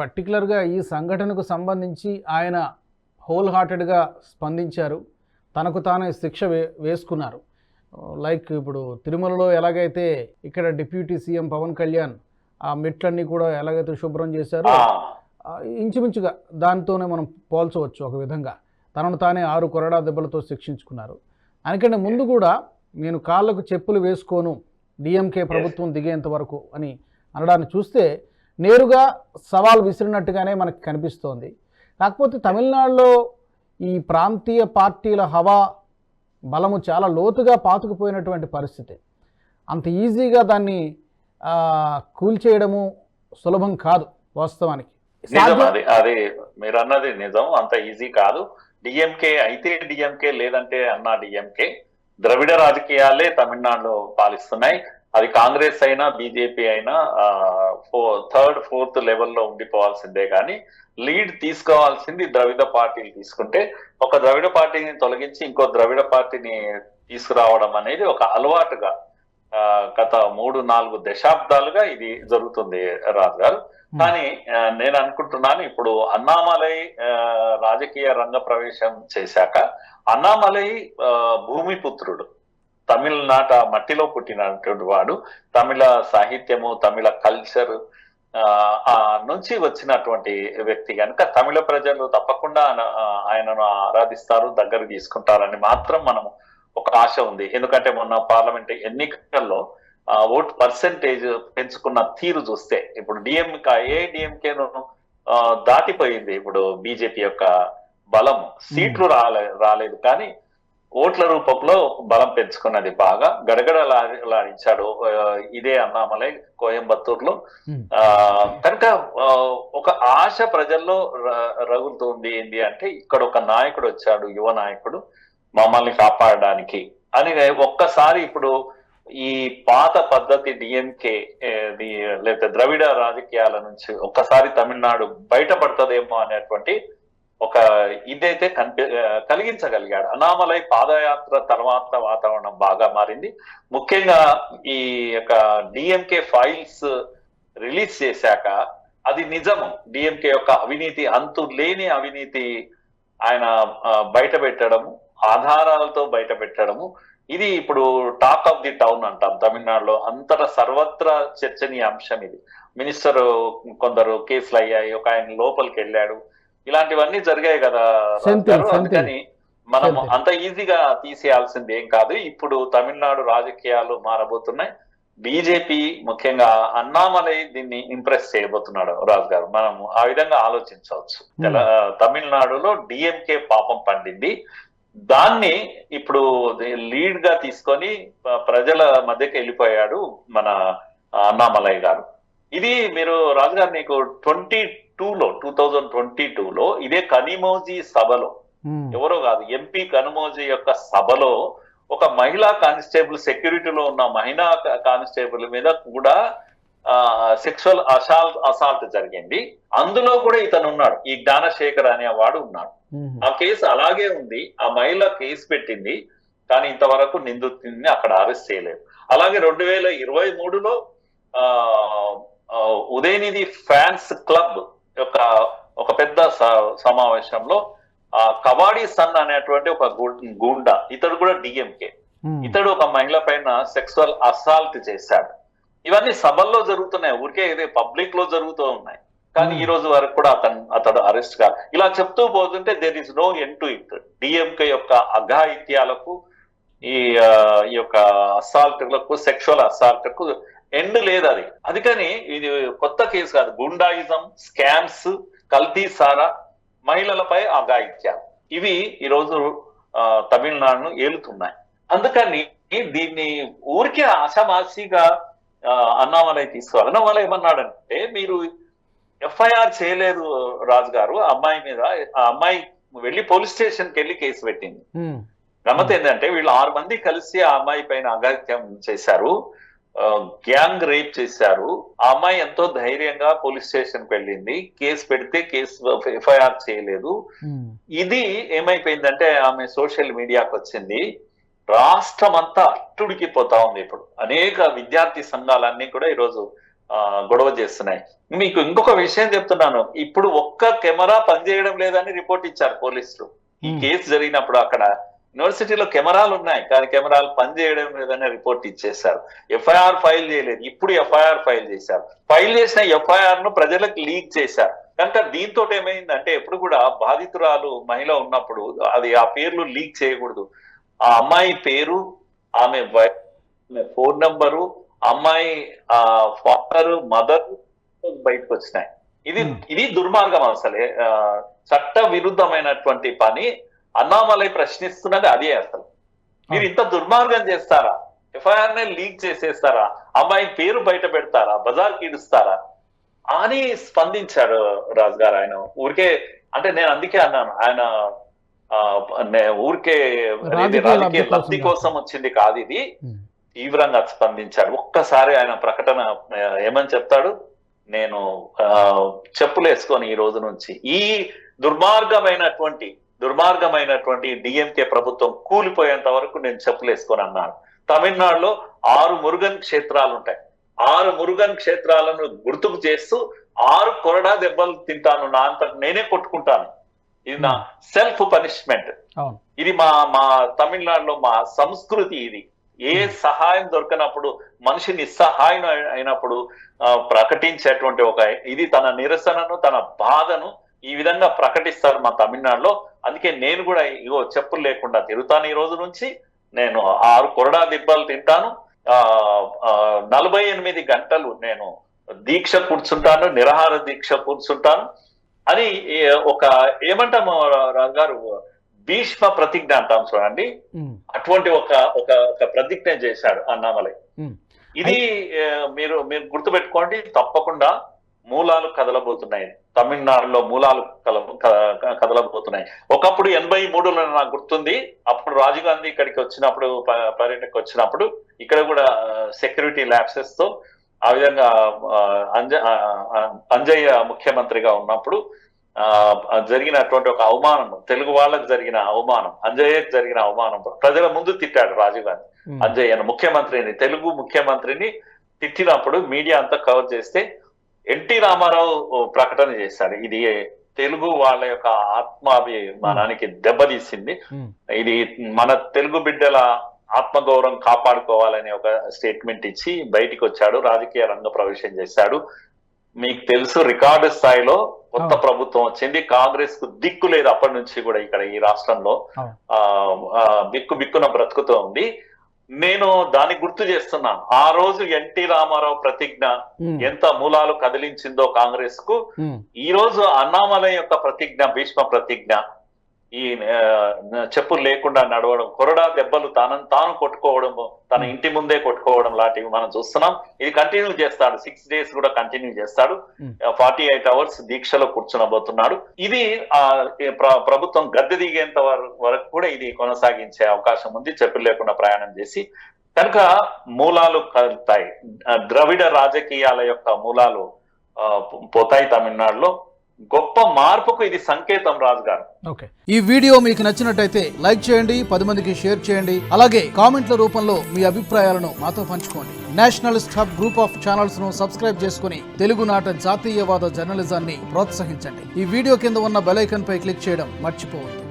పర్టికులర్గా ఈ సంఘటనకు సంబంధించి ఆయన హోల్ హార్టెడ్గా స్పందించారు. తనకు తానే శిక్ష వే వేసుకున్నారు. లైక్ ఇప్పుడు తిరుమలలో ఎలాగైతే ఇక్కడ డిప్యూటీ సీఎం పవన్ కళ్యాణ్ ఆ మెట్లన్నీ కూడా ఎలాగైతే శుభ్రం చేశారో ఇంచుమించుగా దానితోనే మనం పోల్చవచ్చు ఒక విధంగా. తనను తానే ఆరు కొరడా దెబ్బలతో శిక్షించుకున్నారు. అందుకంటే ముందు కూడా నేను కాళ్ళకు చెప్పులు వేసుకోను డిఎంకే ప్రభుత్వం దిగేంత వరకు అని అనడాన్ని చూస్తే నేరుగా సవాల్ విసిరినట్టుగానే మనకు కనిపిస్తోంది. కాకపోతే తమిళనాడులో ఈ ప్రాంతీయ పార్టీల హవా బలము చాలా లోతుగా పాతుకుపోయినటువంటి పరిస్థితి. అంత ఈజీగా దాన్ని కూల్చేయడము సులభం కాదు వాస్తవానికి. అది మీరు అన్నది నిజం అంత ఈజీ కాదు. డిఎంకే అయితే డిఎంకే లేదంటే అన్నా డిఎంకే. ద్రవిడ రాజకీయాలే తమిళనాడులో పాలిస్తున్నాయి. అది కాంగ్రెస్ అయినా బీజేపీ అయినా థర్డ్ ఫోర్త్ లెవెల్లో ఉండిపోవాల్సిందే కానీ లీడ్ తీసుకోవాల్సింది ద్రవిడ పార్టీలు తీసుకుంటే ఒక ద్రవిడ పార్టీని తొలగించి ఇంకో ద్రవిడ పార్టీని తీసుకురావడం అనేది ఒక అలవాటుగా గత మూడు నాలుగు దశాబ్దాలుగా ఇది జరుగుతుంది రాజు గారు. కానీ నేను అనుకుంటున్నాను ఇప్పుడు అన్నామలై రాజకీయ రంగ ప్రవేశం చేశాక అన్నామలై భూమిపుత్రుడు తమిళనాట మట్టిలో పుట్టినటువంటి వాడు తమిళ సాహిత్యము తమిళ కల్చర్ ఆ నుంచి వచ్చినటువంటి వ్యక్తి. కనుక తమిళ ప్రజలు తప్పకుండా ఆయనను ఆరాధిస్తారు దగ్గర తీసుకుంటారని మాత్రం మనం ఒక ఆశ ఉంది. ఎందుకంటే మొన్న పార్లమెంట్ ఎన్నికల్లో ఓట్ పర్సెంటేజ్ పెంచుకున్న తీరు చూస్తే ఇప్పుడు డిఎంకే ఏ డిఎంకేను దాటిపోయింది. ఇప్పుడు బీజేపీ యొక్క బలం. సీట్లు రాలే రాలేదు. కానీ ఓట్ల రూపంలో బలం పెంచుకున్నది బాగా. గడగడలాడించాడు ఆ, ఇదే అన్నామలై కోయంబత్తూరులో. ఆ కనుక ఒక ఆశ ప్రజల్లో రగులుతుంది ఏంటి అంటే ఇక్కడ ఒక నాయకుడు వచ్చాడు యువ నాయకుడు మమ్మల్ని కాపాడడానికి. అని ఒక్కసారి ఇప్పుడు ఈ పాత పద్ధతి డిఎంకే లేదా ద్రవిడ రాజకీయాల నుంచి ఒక్కసారి తమిళనాడు బయటపడుతుందేమో అనేటువంటి ఒక ఇదైతే కనిపి కలిగించగలిగాడు. అనామలై పాదయాత్ర తర్వాత వాతావరణం బాగా మారింది. ముఖ్యంగా ఈ యొక్క డిఎంకే ఫైల్స్ రిలీజ్ చేశాక అది నిజము. డిఎంకే యొక్క అవినీతి అంతు లేని అవినీతి ఆయన బయట పెట్టడము ఆధారాలతో బయట పెట్టడము. ఇది ఇప్పుడు టాక్ ఆఫ్ ది టౌన్ అంటాం తమిళనాడులో. అంతటా సర్వత్రా చర్చనీయ అంశం ఇది. మినిస్టర్ కొందరు కేసులు అయ్యాయి. ఒక ఆయన లోపలికి వెళ్ళాడు. ఇలాంటివన్నీ జరిగాయి కదా. అందుకని మనం. అంత ఈజీగా తీసేయాల్సింది ఏం కాదు. ఇప్పుడు తమిళనాడు రాజకీయాలు మారబోతున్నాయి. బీజేపీ ముఖ్యంగా అన్నామలై దీన్ని ఇంప్రెస్ చేయబోతున్నాడు రాజు గారు. మనం ఆ విధంగా ఆలోచించవచ్చు. తెల- తమిళనాడులో డిఎంకే పాపం పండింది. దాన్ని ఇప్పుడు లీడ్గా తీసుకొని ప్రజల మధ్యకి వెళ్ళిపోయాడు మన అన్నామలై గారు. ఇది మీరు రాజు గారు నీకు ట్వంటీ లో టూ థౌజండ్ ట్వంటీ లో ఇదే కనిమోజీ సభలో. ఉమ్. ఎవరో కాదు ఎంపీ కనుమోజీ యొక్క సభలో ఒక మహిళా కానిస్టేబుల్ సెక్యూరిటీలో ఉన్న మహిళా కానిస్టేబుల్ మీద కూడా సెక్షువల్ అసాల్ట్ అసాల్ట్ జరిగింది. అందులో కూడా ఇతను ఉన్నాడు. ఈ జ్ఞానశేఖర్ అనే వాడు ఉన్నాడు. ఉమ్. ఆ కేసు అలాగే ఉంది. ఆ మహిళ కేసు పెట్టింది. కానీ ఇంతవరకు నిందితుడిని అక్కడ అరెస్ట్ చేయలేదు. అలాగే రెండు వేల ఇరవై మూడులో ఉదయనిధి ఫ్యాన్స్ క్లబ్ యొక్క ఒక పెద్ద సమావేశంలో ఆ కబాడీ సన్ అనేటువంటి ఒక గూండా ఇతడు కూడా డిఎంకే. ఇతడు ఒక మహిళ పైన సెక్సువల్ అసాల్ట్ చేశాడు. ఇవన్నీ సభల్లో జరుగుతున్నాయి. ఊరికే ఇదే పబ్లిక్లో జరుగుతూ ఉన్నాయి. కానీ ఈ రోజు వరకు కూడా అతను అతడు అరెస్ట్గా ఇలా చెప్తూ పోతుంటే there is no end to it DMK యొక్క అఘాయిత్యాలకు ఈ యొక్క అసాల్ట్లకు సెక్షువల్ అసాల్ట్కు ఎండ్ లేదు అది. అది కానీ ఇది కొత్త కేసు కాదు. గుండాయిజం స్కామ్స్ కల్తీ సారా మహిళలపై అఘాయిత్యాలు ఇవి ఈరోజు తమిళనాడును ఏలుతున్నాయి. అందుకని దీన్ని ఊరికే ఆశామాసిగా అన్నామలై తీసుకోవాలి. అన్నామలై ఏమన్నాడంటే మీరు ఎఫ్ఐఆర్ చేయలేదు రాజు గారు ఆ అమ్మాయి మీద ఆ అమ్మాయి వెళ్ళి పోలీస్ స్టేషన్కి వెళ్ళి కేసు పెట్టింది. గమ్మత్ ఏంటంటే వీళ్ళు ఆరు మంది కలిసి ఆ అమ్మాయి పైన అగాత్యం చేశారు. గ్యాంగ్ రేప్ చేశారు. ఆ అమ్మాయి ఎంతో ధైర్యంగా పోలీస్ స్టేషన్కి వెళ్ళింది. కేసు పెడితే కేసు ఎఫ్ఐఆర్ చేయలేదు. ఇది ఏమైపోయిందంటే ఆమె సోషల్ మీడియాకి వచ్చింది. రాష్ట్రం అంతా అట్టుడికి పోతా ఉంది ఇప్పుడు. అనేక విద్యార్థి సంఘాలన్నీ కూడా ఈరోజు ఆ, గొడవ చేస్తున్నాయి. మీకు ఇంకొక విషయం చెప్తున్నాను. ఇప్పుడు ఒక్క కెమెరా పనిచేయడం లేదని రిపోర్ట్ ఇచ్చారు పోలీసులు. ఈ. కేసు జరిగినప్పుడు అక్కడ యూనివర్సిటీలో కెమెరాలు ఉన్నాయి కానీ కెమెరాలు పనిచేయడం లేదని రిపోర్ట్ ఇచ్చేశారు. ఎఫ్ఐఆర్ ఫైల్ చేయలేదు. ఇప్పుడు ఎఫ్ఐఆర్ ఫైల్ చేశారు. ఫైల్ చేసిన ఎఫ్ఐఆర్ను ప్రజలకు లీక్ చేశారు. కనుక దీంతో ఏమైందంటే ఎప్పుడు కూడా బాధితురాలు మహిళ ఉన్నప్పుడు అది ఆ పేర్లు లీక్ చేయకూడదు. ఆ అమ్మాయి పేరు ఆమె ఫోన్ నంబరు అమ్మాయి ఆ ఫాదర్ మదర్ బయటకు వచ్చినాయి. ఇది. ఇది దుర్మార్గం అసలే. చట్ట విరుద్ధమైనటువంటి పని. అన్నామలై ప్రశ్నిస్తున్నది అదే అసలు. మీరు ఇంత దుర్మార్గం చేస్తారా? ఎఫ్ఐఆర్ నే లీక్ చేసేస్తారా? అమ్మాయి పేరు బయట పెడతారా? బజార్ కీడుస్తారా అని స్పందించారు రాజు గారు ఆయన. ఊరికే అంటే నేను అందుకే అన్నాను. ఆయన ఊరికే రాజకీయ లబ్ధి కోసం వచ్చింది కాదు ఇది. తీవ్రంగా స్పందించాడు. ఒక్కసారి ఆయన ప్రకటన ఏమని చెప్తాడు? నేను ఆ, చెప్పులు వేసుకొని ఈ రోజు నుంచి ఈ దుర్మార్గమైనటువంటి దుర్మార్గమైనటువంటి డిఎంకే ప్రభుత్వం కూలిపోయేంత వరకు నేను చెప్పులు వేసుకొని అన్నాను. తమిళనాడులో ఆరు మురుగన్ క్షేత్రాలు ఉంటాయి ఆరు మురుగన్ క్షేత్రాలను గుర్తుకు చేస్తూ ఆరు కొరడా దెబ్బలు తింటాను నా అంత నేనే కొట్టుకుంటాను. ఇది నా సెల్ఫ్ పనిష్మెంట్. ఇది మా మా తమిళనాడులో మా సంస్కృతి ఇది. ఏ సహాయం దొరకనప్పుడు మనిషి నిస్సహాయం అయి- అయినప్పుడు ప్రకటించేటువంటి ఒక ఇది తన నిరసనను తన బాధను ఈ విధంగా ప్రకటిస్తారు మా తమిళనాడులో. అందుకే నేను కూడా ఇగో చెప్పులు లేకుండా తిరుగుతాను ఈ రోజు నుంచి. నేను ఆరు కొరడా దిబ్బలు తింటాను. ఆ నలభై ఎనిమిది గంటలు నేను దీక్ష కూర్చుంటాను నిరాహార దీక్ష కూర్చుంటాను. అని ఒక ఏమంటాము రాజు గారు భీష్మ ప్రతిజ్ఞ అంటాం చూడండి. అటువంటి ఒక ఒక ఒక ప్రతిజ్ఞ చేశాడు అన్నామలై. ఇది మీరు మీరు గుర్తుపెట్టుకోండి తప్పకుండా. మూలాలు కదలబోతున్నాయి. తమిళనాడులో మూలాలు కల కదలబోతున్నాయి. ఒకప్పుడు ఎనభై మూడులో నాకు గుర్తుంది. అప్పుడు రాజీవ్ గాంధీ ఇక్కడికి వచ్చినప్పుడు పర్యటనకు వచ్చినప్పుడు ఇక్కడ కూడా సెక్యూరిటీ ల్యాబ్సెస్తో ఆ విధంగా అంజ అంజయ్య ముఖ్యమంత్రిగా ఉన్నప్పుడు ఆ జరిగినటువంటి ఒక అవమానం తెలుగు వాళ్ళకు జరిగిన అవమానం అంజయ్యకు జరిగిన అవమానం ప్రజల ముందు తిట్టాడు రాజీవ్ గాంధీ. అంజయ్యను ముఖ్యమంత్రిని తెలుగు ముఖ్యమంత్రిని తిట్టినప్పుడు మీడియా అంతా కవర్ చేస్తే ఎన్టీ రామారావు ప్రకటన చేశాడు ఇది తెలుగు వాళ్ళ యొక్క ఆత్మాభిమానానికి దెబ్బతీసింది. ఇది మన తెలుగు బిడ్డల ఆత్మగౌరవం కాపాడుకోవాలనే ఒక స్టేట్మెంట్ ఇచ్చి బయటికి వచ్చాడు రాజకీయ రంగ ప్రవేశం చేశాడు. మీకు తెలుసు రికార్డు స్థాయిలో కొత్త. ప్రభుత్వం వచ్చింది. కాంగ్రెస్కు దిక్కు లేదు అప్పటి నుంచి కూడా ఇక్కడ ఈ రాష్ట్రంలో. ఆ, బిక్కు బిక్కున బ్రతుకుతూ ఉంది నేను దాన్ని గుర్తు చేస్తున్నాను ఆ రోజు ఎన్టీ రామారావు ప్రతిజ్ఞ. ఎంత మూలాలు కదిలించిందో కాంగ్రెస్కు. ఈ రోజు అన్నామలై యొక్క ప్రతిజ్ఞ భీష్మ ప్రతిజ్ఞ ఈ చెప్పులు లేకుండా నడవడం కొరడా దెబ్బలు తాను తాను కొట్టుకోవడం తన ఇంటి ముందే కొట్టుకోవడం లాంటివి మనం చూస్తున్నాం. ఇది కంటిన్యూ చేస్తాడు. సిక్స్ డేస్ కూడా కంటిన్యూ చేస్తాడు. ఫార్టీ ఎయిట్ అవర్స్ దీక్షలో కూర్చునబోతున్నాడు. ఇది ఆ ప్రభుత్వం గద్దె దిగేంత వర- వరకు కూడా ఇది కొనసాగించే అవకాశం ఉంది. చెప్పులు లేకుండా ప్రయాణం చేసి. కనుక మూలాలు కలుతాయి. ద్రవిడ రాజకీయాల యొక్క మూలాలు పోతాయి తమిళనాడులో. గొప్ప మార్పుకు ఇది సంకేతం రాజు గారు ఓకే. ఈ వీడియో మీకు నచ్చినట్టయితే లైక్ చేయండి పది మందికి షేర్ చేయండి. అలాగే కామెంట్ల రూపంలో మీ అభిప్రాయాలను మాతో పంచుకోండి. నేషనలిస్ట్ హబ్ గ్రూప్ ఆఫ్ ఛానల్స్ను సబ్స్క్రైబ్ చేసుకుని తెలుగునాట జాతీయవాద జర్నలిజాన్ని ప్రోత్సహించండి. ఈ వీడియో కింద ఉన్న బెల్ ఐకాన్ పై క్లిక్ చేయడం మర్చిపోవద్దు.